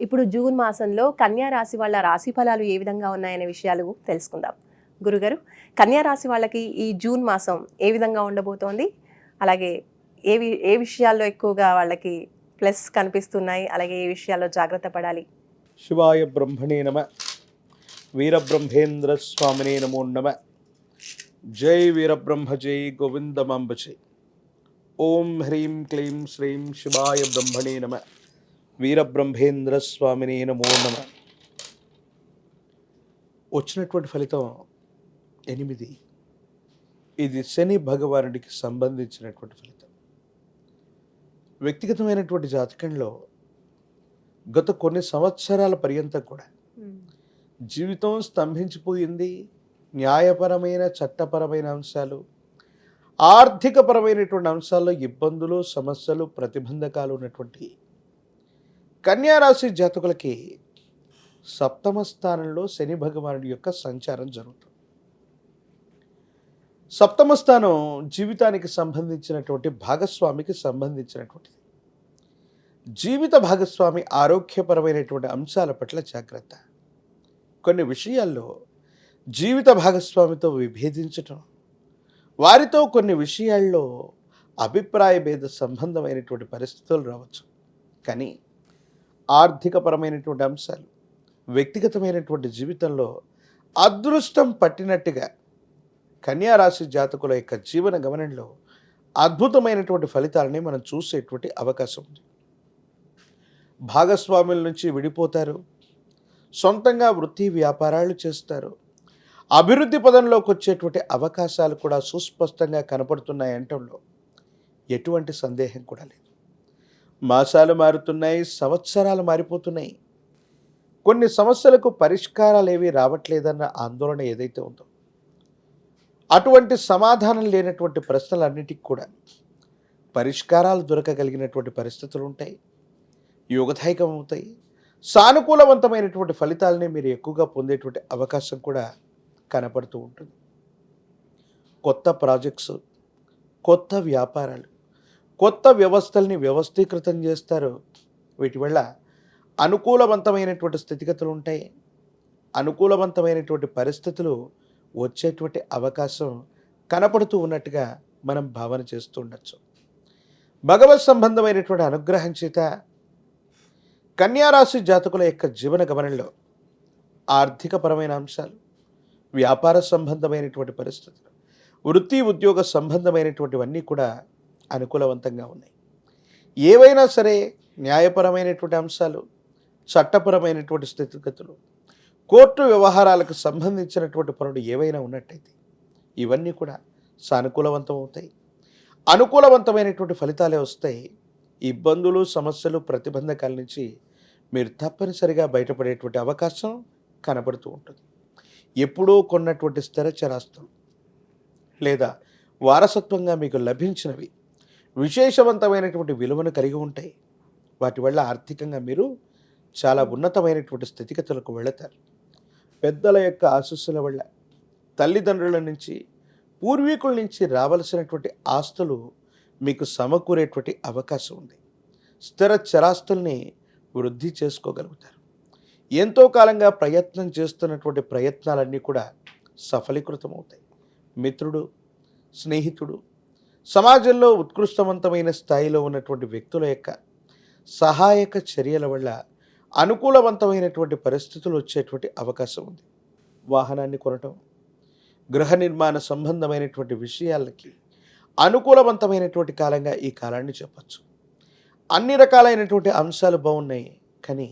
ఇప్పుడు జూన్ మాసంలో కన్యా రాశి వాళ్ళ రాశి ఫలాలు ఏ విధంగా ఉన్నాయనే విషయాలు తెలుసుకుందాం. గురుగారు కన్యా రాశి వాళ్ళకి ఈ జూన్ మాసం ఏ విధంగా ఉండబోతోంది? అలాగే ఏ ఏ విషయాల్లో ఎక్కువగా వాళ్ళకి ప్లస్ కనిపిస్తున్నాయి? అలాగే ఏ విషయాల్లో జాగ్రత్త పడాలి? శివాయ బ్రహ్మణే నమ. వీరబ్రహ్మేంద్ర స్వామినే నమో నమ. జై వీరబ్రహ్మ జై గోవిందమాంబ జై. ఓం హ్రీం క్లీం శ్రీం శివాయ బ్రహ్మణే నమ. వీరబ్రహ్మేంద్ర స్వామినే నమో నమ. వచ్చినటువంటి ఫలితం ఎనిమిది. ఇది శని భగవానుడికి సంబంధించినటువంటి ఫలితం. వ్యక్తిగతమైనటువంటి జాతకంలో గత కొన్ని సంవత్సరాల పర్యంతం కూడా జీవితం స్తంభించిపోయింది. న్యాయపరమైన చట్టపరమైన అంశాలు ఆర్థికపరమైనటువంటి అంశాల్లో ఇబ్బందులు సమస్యలు ప్రతిబంధకాలు ఉన్నటువంటి కన్యారాశి జాతకులకి సప్తమ స్థానంలో శని భగవానుడి యొక్క సంచారం జరుగుతుంది. సప్తమ స్థానం జీవితానికి సంబంధించినటువంటి భాగస్వామికి సంబంధించినటువంటిది. జీవిత భాగస్వామి ఆరోగ్యపరమైనటువంటి అంశాల పట్ల జాగ్రత్త. కొన్ని విషయాల్లో జీవిత భాగస్వామితో విభేదించటం వారితో కొన్ని విషయాల్లో అభిప్రాయ భేద సంబంధమైనటువంటి పరిస్థితులు రావచ్చు. కానీ ఆర్థికపరమైనటువంటి అంశాలు వ్యక్తిగతమైనటువంటి జీవితంలో అదృష్టం పట్టినట్టుగా కన్యారాశి జాతకుల యొక్క జీవన గమనంలో అద్భుతమైనటువంటి ఫలితాలని మనం చూసేటువంటి అవకాశం ఉంది. భాగస్వాముల నుంచి విడిపోతారు సొంతంగా వృత్తి వ్యాపారాలు చేస్తారు అభివృద్ధి పదంలోకి వచ్చేటువంటి అవకాశాలు కూడా సుస్పష్టంగా కనపడుతున్నాయంటంలో ఎటువంటి సందేహం కూడా లేదు. మాసాలు మారుతున్నాయి సంవత్సరాలు మారిపోతున్నాయి. కొన్ని సమస్యలకు పరిష్కారాలు ఏవి రావట్లేదన్న ఆందోళన ఏదైతే ఉందో అటువంటి సమాధానం లేనటువంటి ప్రశ్నలన్నిటికి కూడా పరిష్కారాలు దొరకగలిగినటువంటి పరిస్థితులు ఉంటాయి యోగదాయకం అవుతాయి. సానుకూలవంతమైనటువంటి ఫలితాలని మీరు ఎక్కువగా పొందేటువంటి అవకాశం కూడా కనపడుతూ ఉంటుంది. కొత్త ప్రాజెక్ట్స్ కొత్త వ్యాపారాలు కొత్త వ్యవస్థల్ని వ్యవస్థీకృతం చేస్తారు. వీటి వల్ల అనుకూలవంతమైనటువంటి స్థితిగతులు ఉంటాయి. అనుకూలవంతమైనటువంటి పరిస్థితులు వచ్చేటువంటి అవకాశం కనపడుతూ ఉన్నట్టుగా మనం భావన చేస్తూ ఉండొచ్చు. భగవత్ సంబంధమైనటువంటి అనుగ్రహం చేత కన్యారాశి జాతకుల యొక్క జీవన గమనంలో ఆర్థికపరమైన అంశాలు వ్యాపార సంబంధమైనటువంటి పరిస్థితులు వృత్తి ఉద్యోగ సంబంధమైనటువంటివన్నీ కూడా అనుకూలవంతంగా ఉన్నాయి. ఏవైనా సరే న్యాయపరమైనటువంటి అంశాలు చట్టపరమైనటువంటి స్థితిగతులు కోర్టు వ్యవహారాలకు సంబంధించినటువంటి పనులు ఏవైనా ఉన్నట్టయితే ఇవన్నీ కూడా సానుకూలవంతం అవుతాయి అనుకూలవంతమైనటువంటి ఫలితాలే వస్తాయి. ఇబ్బందులు సమస్యలు ప్రతిబంధకాల నుంచి మీరు తప్పనిసరిగా బయటపడేటువంటి అవకాశం కనబడుతూ ఉంటుంది. ఎప్పుడో కొన్నటువంటి స్థిర చరాస్తులు లేదా వారసత్వంగా మీకు లభించినవి విశేషవంతమైనటువంటి విలువను కలిగి ఉంటాయి. వాటి వల్ల ఆర్థికంగా మీరు చాలా ఉన్నతమైనటువంటి స్థితిగతులకు వెళతారు. పెద్దల యొక్క ఆశస్సుల వల్ల తల్లిదండ్రుల నుంచి పూర్వీకుల నుంచి రావలసినటువంటి ఆస్తులు మీకు సమకూరేటువంటి అవకాశం ఉంది. స్థిర చరాస్తుల్ని వృద్ధి చేసుకోగలుగుతారు. ఎంతో కాలంగా ప్రయత్నం చేస్తున్నటువంటి ప్రయత్నాలన్నీ కూడా సఫలీకృతమవుతాయి. మిత్రుడు స్నేహితుడు సమాజంలో ఉత్కృష్టవంతమైన స్థాయిలో ఉన్నటువంటి వ్యక్తుల యొక్క సహాయక చర్యల వల్ల అనుకూలవంతమైనటువంటి పరిస్థితులు వచ్చేటువంటి అవకాశం ఉంది. వాహనాన్ని కొనటం గృహ నిర్మాణ సంబంధమైనటువంటి విషయాలకి అనుకూలవంతమైనటువంటి కాలంగా ఈ కాలాన్ని చెప్పచ్చు. అన్ని రకాలైనటువంటి అంశాలు బాగున్నాయి కానీ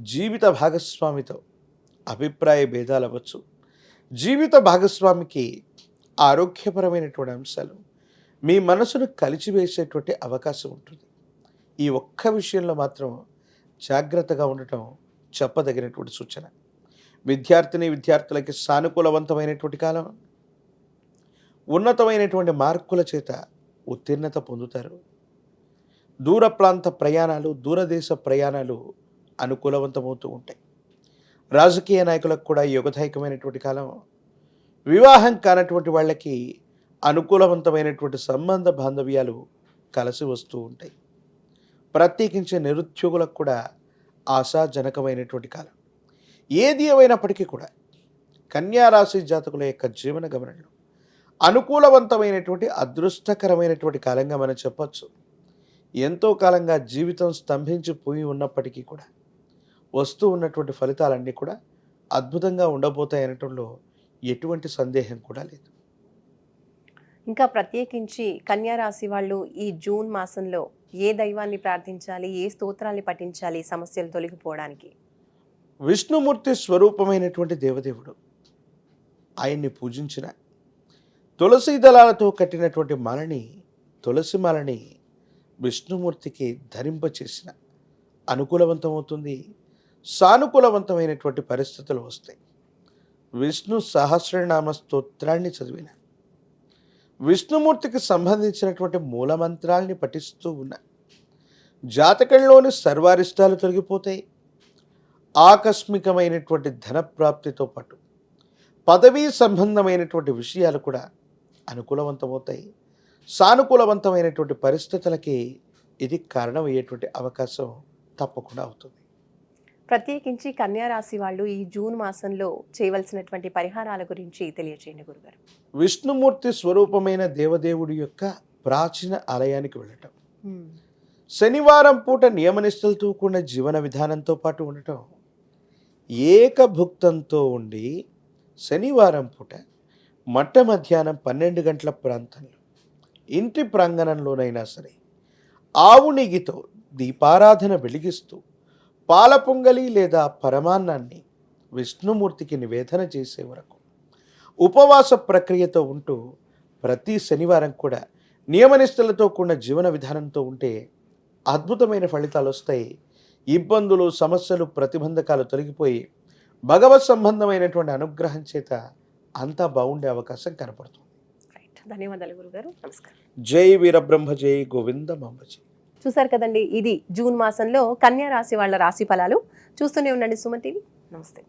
జీవిత భాగస్వామితో అభిప్రాయ భేదాలు అవ్వచ్చు జీవిత భాగస్వామికి ఆరోగ్యపరమైనటువంటి అంశాలు మీ మనసును కలిచివేసేటువంటి అవకాశం ఉంటుంది. ఈ ఒక్క విషయంలో మాత్రం జాగ్రత్తగా ఉండటం చెప్పదగినటువంటి సూచన. విద్యార్థిని విద్యార్థులకి సానుకూలవంతమైనటువంటి కాలం ఉన్నతమైనటువంటి మార్కుల చేత ఉత్తీర్ణత పొందుతారు. దూర ప్రాంత ప్రయాణాలు దూరదేశ ప్రయాణాలు అనుకూలవంతమవుతూ ఉంటాయి. రాజకీయ నాయకులకు కూడా యుగదాయకమైనటువంటి కాలం. వివాహం కానటువంటి వాళ్ళకి అనుకూలవంతమైనటువంటి సంబంధ బాంధవ్యాలు కలిసి వస్తూ ఉంటాయి. ప్రత్యేకించి నిరుద్యోగులకు కూడా ఆశాజనకమైనటువంటి కాలం. ఏది ఏమైనప్పటికీ కూడా కన్యారాశి జాతకుల యొక్క జీవన గమనంలో అనుకూలవంతమైనటువంటి అదృష్టకరమైనటువంటి కాలంగా మనం చెప్పచ్చు. ఎంతో కాలంగా జీవితం స్తంభించిపోయి ఉన్నప్పటికీ కూడా వస్తూ ఉన్నటువంటి ఫలితాలన్నీ కూడా అద్భుతంగా ఉండబోతాయనటంలో ఎటువంటి సందేహం కూడా లేదు. ఇంకా ప్రత్యేకించి కన్యారాశి వాళ్ళు ఈ జూన్ మాసంలో ఏ దైవాన్ని ప్రార్థించాలి ఏ స్తోత్రాన్ని పఠించాలి సమస్యలు తొలగిపోవడానికి? విష్ణుమూర్తి స్వరూపమైనటువంటి దేవదేవుడు ఆయన్ని పూజించిన తులసి దళాలతో కట్టినటువంటి మాలని తులసి మాలని విష్ణుమూర్తికి ధరింపచేసిన అనుకూలవంతమవుతుంది సానుకూలవంతమైనటువంటి పరిస్థితులు వస్తాయి. విష్ణు సహస్రనామ స్తోత్రాన్ని చదివిన విష్ణుమూర్తికి సంబంధించినటువంటి మూలమంత్రాల్ని పఠిస్తూ ఉన్న జాతకంలోని సర్వారిష్టాలు తొలగిపోతాయి. ఆకస్మికమైనటువంటి ధనప్రాప్తితో పాటు పదవీ సంబంధమైనటువంటి విషయాలు కూడా అనుకూలవంతమవుతాయి. సానుకూలవంతమైనటువంటి పరిస్థితులకి ఇది కారణమయ్యేటువంటి అవకాశం తప్పకుండా అవుతుంది. ప్రత్యేకించి కన్యా రాశి వాళ్ళు ఈ జూన్ మాసంలో చేయవలసినటువంటి పరిహారాల గురించి తెలియజేయండి గురుగారు. విష్ణుమూర్తి స్వరూపమైన దేవదేవుడి యొక్క ప్రాచీన ఆలయానికి వెళ్ళటం. శనివారం పూట నియమనిష్టలతో కూడిన జీవన విధానంతో పాటు ఉండటం. ఏకభుక్తంతో ఉండి శనివారం పూట మట్ట మధ్యాహ్నం పన్నెండు గంటల ప్రాంతంలో ఇంటి ప్రాంగణంలోనైనా సరే ఆవు నెయ్యితో దీపారాధన వెలిగిస్తూ పాల పొంగలి లేదా పరమాన్నాన్ని విష్ణుమూర్తికి నివేదన చేసే వరకు ఉపవాస ప్రక్రియతో ఉంటూ ప్రతి శనివారం కూడా నియమనిష్టలతో కూడిన జీవన విధానంతో ఉంటే అద్భుతమైన ఫలితాలు వస్తాయి. ఇబ్బందులు సమస్యలు ప్రతిబంధకాలు తొలగిపోయి భగవత్ సంబంధమైనటువంటి అనుగ్రహం చేత అంతా బాగుండే అవకాశం కనపడుతుంది. ధన్యవాదాలు గురుగారు. నమస్కారం. జై వీరబ్రహ్మ జై గోవింద మంబజీ. చూసారు కదండి ఇది జూన్ మాసంలో కన్యా రాశి వాళ్ళ రాశి ఫలాలు. చూస్తూనే ఉండండి సుమన్ టీవీ. నమస్తే.